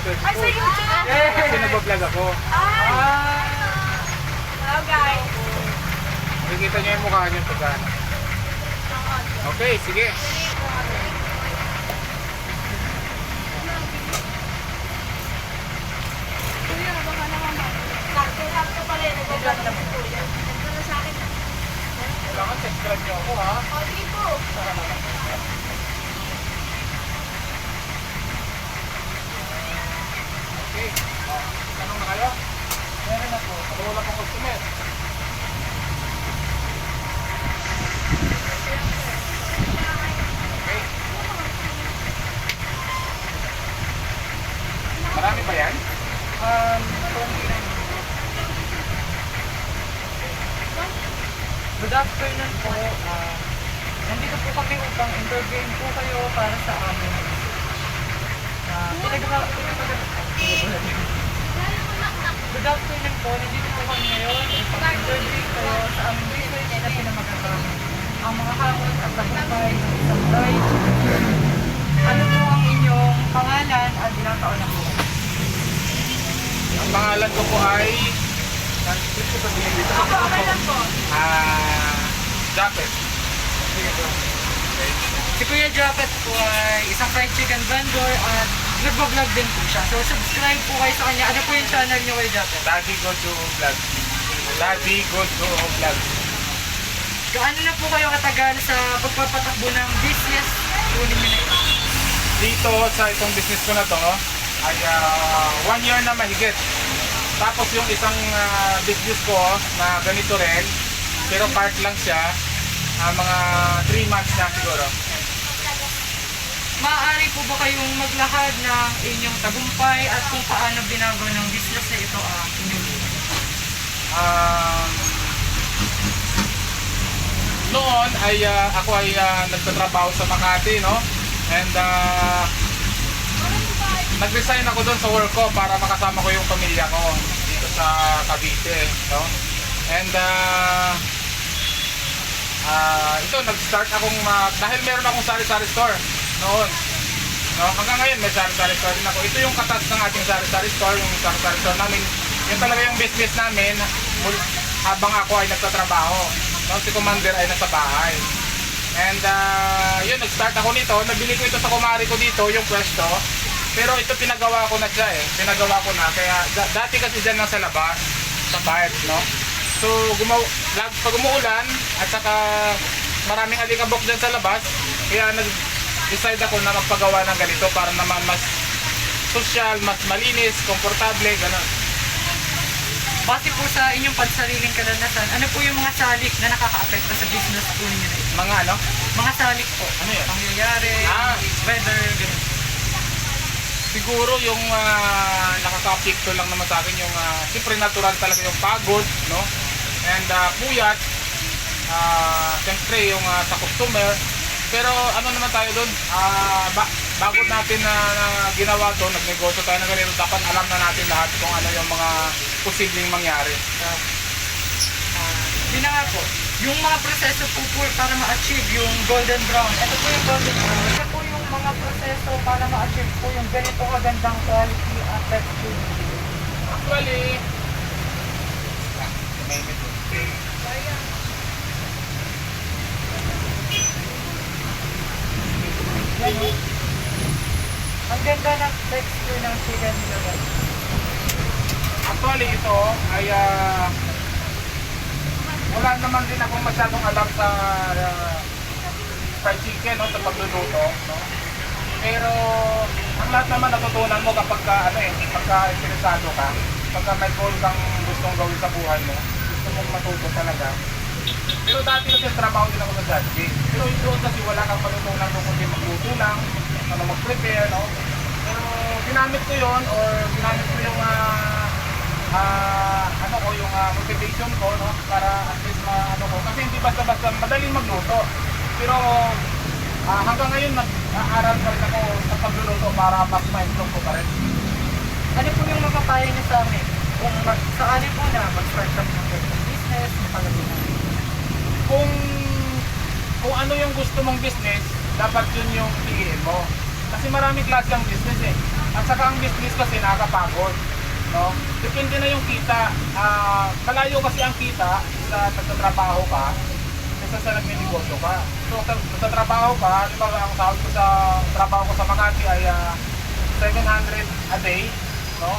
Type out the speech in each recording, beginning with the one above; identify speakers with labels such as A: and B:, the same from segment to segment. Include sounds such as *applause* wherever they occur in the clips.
A: Talaga. to.
B: Ay, sa YouTube.
A: Kasi nag-vlog ako.
B: Ay! Hello guys.
A: Nakikita niyo yung mukha niyo pag ano. Okay, sige.
B: Kuya, baka naman ma. Sakto, sakto pala yun. Nag-vlog na kuya. Na sa akin.
A: Kailangan subscribe niyo ako ha.
B: O, sige po.
A: Okay. Oh, tanong na kayo? Meron na po. Pero wala pang customer. Okay. Marami ba yan?
C: Um, Good afternoon po. Uh, nandito po kami upang interview po kayo para sa amin. Uh, pinagawa Good afternoon po. Nandito po kami ngayon upang interview kayo sa aming business na pinamagawa. Ang mga hamon at tagumpay ng isang bride. Ano po ang inyong pangalan at ilang taon na po?
A: Ang pangalan ko po ay... Dito ko sabihin dito.
B: Opo, okay lang po.
A: Ah... Japet.
C: Si Kuya Japet po ay isang fried chicken vendor at nagbablog din po siya. So subscribe po kayo sa kanya. Ano po yung channel niyo Kuya Japet?
A: Daddy Gojo Vlog. Daddy Gojo Vlog.
C: Gaano na po kayo katagal sa pagpapatakbo ng business na ito?
A: Dito sa itong business ko na to ay ah, one year na mahigit. Tapos yung isang ah, business ko na ganito rin, pero part lang siya, ah, mga 3 months na siguro.
C: Maaari po ba kayong maglahad ng inyong tagumpay at kung paano binago ng business na ito ang inyong buhay?
A: Um, noon ay ah, ako ay ah, nagtatrabaho sa Makati, no? And ah, nag-resign ako doon sa work ko para makasama ko yung pamilya ko dito sa Cavite, no? And ah, ah, ito nag-start akong ma- dahil meron akong sari-sari store noon. No, hanggang ngayon may sari-sari store din ako. Ito yung katas ng ating sari-sari store, yung sari-sari store namin. Yun talaga yung business namin habang ako ay nagtatrabaho. No, si Commander ay nasa bahay. And ah, yun, nag-start ako nito. Nabili ko ito sa kumari ko dito, yung pwesto. Pero ito pinagawa ko na siya eh. Pinagawa ko na. Kaya da- dati kasi dyan lang sa labas, sa part, no? So, gumaw lag, pag umuulan, at saka maraming alikabok dyan sa labas, kaya nag-decide ako na magpagawa ng ganito para naman mas social, mas malinis, komportable, gano'n.
C: Base po sa inyong pansariling karanasan, ano po yung mga salik na nakaka-apekto sa business po ninyo na ito?
A: Mga ano?
C: Mga salik po.
A: Ano yan?
C: Pangyayari,
A: Ah.
C: weather, ganun.
A: Siguro yung uh, nakaka-apekto lang naman sa akin yung uh, siyempre natural talaga yung pagod, no? And ah, puyat, ah siyempre yung ah, sa customer. Pero ano naman tayo doon, ah ba- bago natin na, na ginawa to, nagnegosyo tayo ng ganito, dapat alam na natin lahat kung ano yung mga posibleng mangyari.
C: Ah, yun na nga po. Yung mga proseso po po para ma-achieve yung golden brown. Ito po yung golden brown. Mga proseso para ma-achieve po yung ganito kagandang quality at texture.
A: Actually,
C: Yan. Ang ganda ng texture ng chicken nila guys.
A: Actually, ito ay ah, wala naman din akong masyadong alam sa ah, fried chicken, no, sa pagluluto. No? Pero ang lahat naman natutunan mo kapag ka, ano eh, pagka interesado ka, pagka may goal kang gustong gawin sa buhay mo, gusto mong matuto talaga. Pero dati kasi trabaho din ako sa Jollibee. Pero doon kasi wala kang matutunan kung kundi magluto lang, ano mag-prepare, no? Pero ginamit ko yon or ginamit ko yung ah, ah, ano ko yung ah, motivation ko no para at least ma ano ko kasi hindi basta-basta madaling magluto. Pero ah, hanggang ngayon nag-aaral pa rin ako sa pagluluto para mas ma-improve ko pa rin.
C: Ano po yung mapapayo niyo sa amin? Kung mag, sakali po na mag-start kami ng business, napalagay namin.
A: yung gusto mong business, dapat yun yung piliin mo. Kasi maraming klase ang business eh. At saka ang business kasi nakakapagod. No? Depende na yung kita. Ah, malayo kasi ang kita sa nagtatrabaho ka kaysa sa nagninegosyo ka. So sa, sa trabaho ka, ba ang sahod ko sa trabaho ko sa Makati ay ah, 700 a day. No?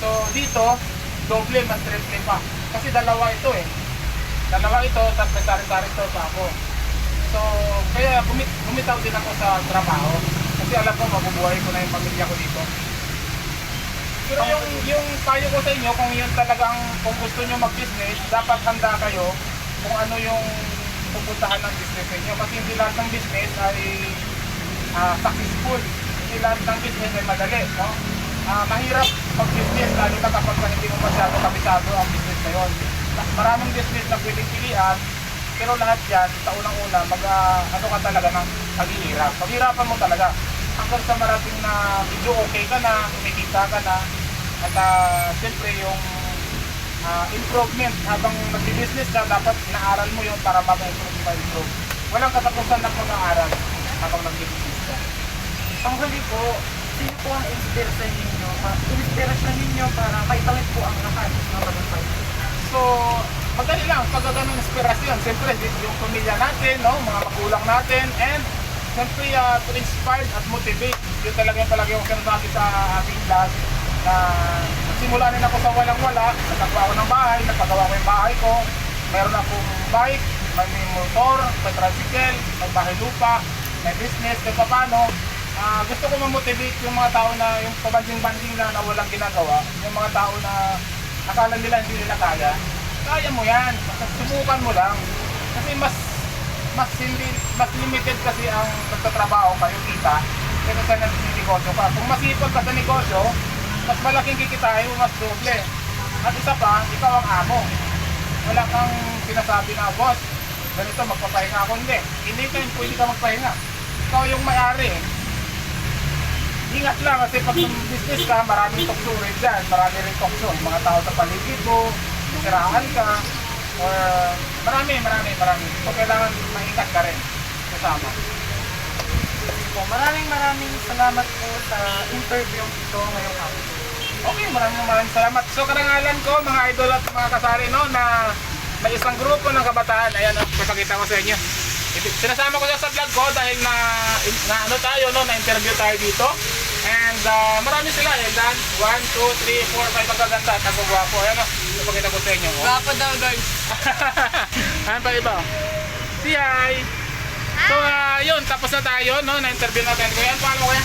A: So dito, doble mas triple pa. Kasi dalawa ito eh. Dalawa ito, tapos may sari-sari store ako. So, kaya bumit bumitaw din ako sa trabaho. Kasi alam ko, mabubuhay ko na yung pamilya ko dito. Pero yung, yung payo ko sa inyo, kung yun talagang, kung gusto nyo mag-business, dapat handa kayo kung ano yung pupuntahan ng business ninyo. Kasi hindi lahat ng business ay ah, successful. Hindi lahat ng business ay madali. No? Ah, mahirap mag-business, lalo na kapag hindi mo masyado kabisado ang business na yun. Ma- Maraming business na pwedeng pilihan, pero lahat yan, sa unang-una, mag, ah, ano ka talaga ng paghihirap. Paghirapan mo talaga. Hanggang sa marating na medyo okay ka na, kumikita ka na, at uh, siyempre yung ah, improvement habang nag-business ka, dapat inaaral mo yun para mag-improve ka improve. Walang katapusan ng pag-aaral habang nag-business ka.
C: Ang po, sino po ang inspirasyon ninyo? Pa- Inspirasyon ninyo para maitawid po ang lahat ng tagumpay.
A: So, madali lang, pag ganun inspirasyon, siyempre yung pamilya natin, no, mga magulang natin, and siyempre uh, to inspire at motivate. Yun talaga yung palagi yung sinasabi sa ating vlog na nagsimula rin ako sa walang-wala, nagagawa ako ng bahay, nagpagawa ko yung bahay ko, meron akong bike, may motor, may tricycle, may bahay lupa, may business, pa paano, ah, gusto ko ma-motivate yung mga tao na yung pabanding-banding na, na walang ginagawa, yung mga tao na akala nila hindi nila kaya, kaya mo yan. Subukan mo lang. Kasi mas mas hindi mas limited kasi ang nagtatrabaho kayo kita kaysa sa nagninegosyo ka. Kung masipag ka sa negosyo, mas malaking kikitain mo, mas doble. At isa pa, ikaw ang amo. Wala kang sinasabi na, boss, ganito magpapahinga ako. Hindi. Hindi ka pwede ka magpahinga. Ikaw yung may-ari. Ingat lang kasi pag business ka, maraming tukso rin dyan. Marami rin tukso. Yung Mga tao sa paligid mo, siraan ka, or marami, marami, marami. So kailangan maingat ka rin kasama.
C: Po, maraming maraming salamat po sa interview ito ngayong hapon.
A: Okay, maraming maraming salamat. So karangalan ko, mga idol at mga kasari, no, na may isang grupo ng kabataan. Ayan, no, papakita ko sa inyo. Sinasama ko siya sa vlog ko dahil na, na ano tayo, no, na-interview tayo dito. And uh, marami sila. Ayan, dan. 1, 2, 3, 4, 5 magaganda. At ako gwapo. Ayan, no, papakita ko sa inyo. Oh.
B: Gwapo daw guys. *laughs*
A: ano pa iba? Si hi! So, ah, yun, tapos na tayo, no? Na-interview natin. Kuya, ano pangalan mo kuya?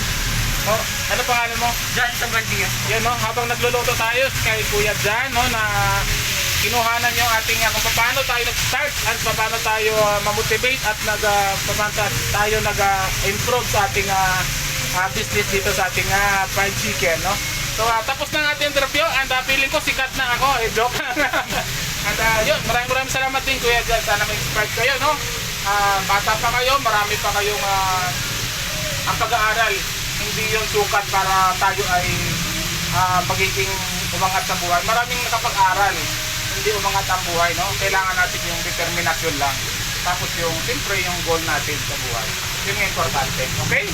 A: Oh, ano pangalan mo?
C: Diyan sa Brandia.
A: Yan no, habang nagluluto tayo kay Kuya Jan no na kinuhanan yung ating uh, kung paano tayo nag-start at paano tayo uh, ma-motivate at nag uh, paano ta- tayo nag-improve sa ating uh, uh, business dito sa ating uh, fried chicken no. So uh, tapos na ang ating interview and uh, feeling ko sikat na ako eh joke. *laughs* and uh, yun, maraming maraming salamat din Kuya Jan sana ma-inspired kayo no. Ah, bata pa kayo, marami pa kayong uh, ang pag-aaral hindi yung sukat para tayo ay ah, magiging umangat sa buhay. Maraming nakapag-aral, hindi umangat ang buhay, no? Kailangan natin yung determinasyon lang. Tapos yung, siyempre, yung goal natin sa buhay. Yun yung importante. Okay?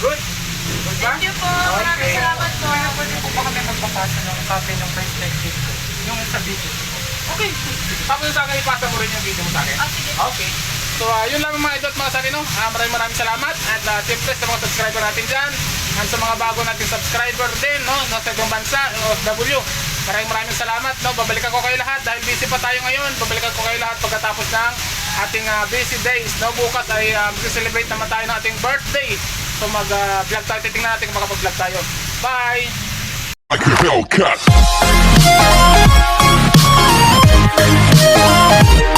A: Good? Good ba?
B: Thank you po. Maraming
A: Okay.
B: salamat po.
C: Kaya pwede po ba kami magpapasa ng copy ng perspective ko? Yung sa video.
A: Okay. Tapos sa akin, ipasa mo rin yung video mo sa akin.
B: Sige.
A: Okay. So, ah, yun lang mga idol at mga sarino. Ah, maraming maraming salamat. At uh, siyempre sa mga subscriber natin dyan. At sa mga bago nating subscriber din, no? Nasa ibang bansa, OFW. Maraming maraming salamat, no? Babalikan ko kayo lahat dahil busy pa tayo ngayon. Babalikan ko kayo lahat pagkatapos ng ating ah, busy days, no? Bukas ay uh, celebrate naman tayo ng ating birthday. So, mag-vlog tayo. Titingnan natin kung makapag-vlog tayo. Bye!
D: like a Hellcat. Thank you.